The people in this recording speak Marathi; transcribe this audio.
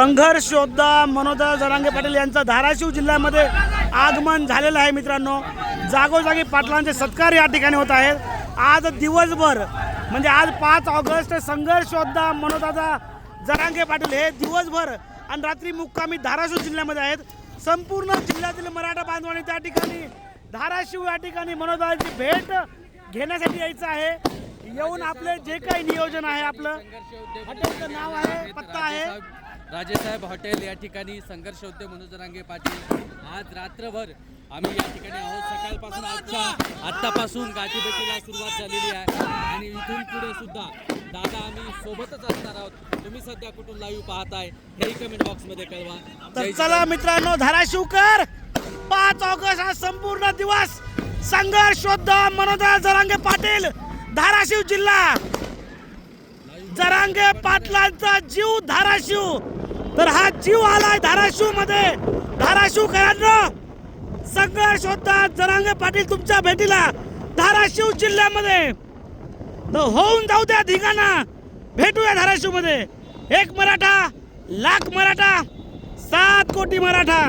संघर्ष योद्धा मनोजा जरांगे पाटील यांचं धाराशिव जिल्ह्यामध्ये आगमन झालेलं आहे मित्रांनो. जागोजागी पाटलांचे सत्कार या ठिकाणी होत आहेत. आज दिवसभर म्हणजे आज पाच ऑगस्ट संघर्ष योद्धा मनोदादा जरांगे पाटील हे दिवसभर आणि रात्री मुक्कामी धाराशिव जिल्ह्यामध्ये आहेत. संपूर्ण जिल्ह्यातील मराठा बांधवांनी त्या ठिकाणी धाराशिव या ठिकाणी मनोदाची भेट घेण्यासाठी यायचं आहे. येऊन आपले जे काही नियोजन आहे आपलं हॉटेलचं नाव आहे पत्ता आहे. राजेसाहेब हॉटेल या ठिकाणी संघर्ष होते मनोज रांगे पाटील. आज रात्रभर आम्ही या ठिकाणी आहोत. सकाळपासून आजच्या आत्तापासून गाठीभेटीला सुरुवात झालेली आहे. आणि इथून पुढे सुद्धा दादा आम्ही सोबतच असणार आहोत. तुम्ही सध्या कुठून लाईव्ह पाहताय हेही कमेंट बॉक्समध्ये कळवा. तर चला मित्रांनो धाराशिवकर पाच ऑगस्ट हा संपूर्ण दिवस संघर्ष मनोदर जरांगे पाटील धाराशिव जिल्हा. जरांगे पाटलांचा जीव धाराशिव. तर हा जीव आलाय धाराशिवमध्ये धाराशिवकरांनो संघर्ष होता जरांगे पाटील तुमच्या भेटीला धाराशिव जिल्ह्यामध्ये. तर होऊन जाऊ द्या धिगाणा. भेटूया धाराशिवमध्ये एक मराठा लाख मराठा सात कोटी मराठा.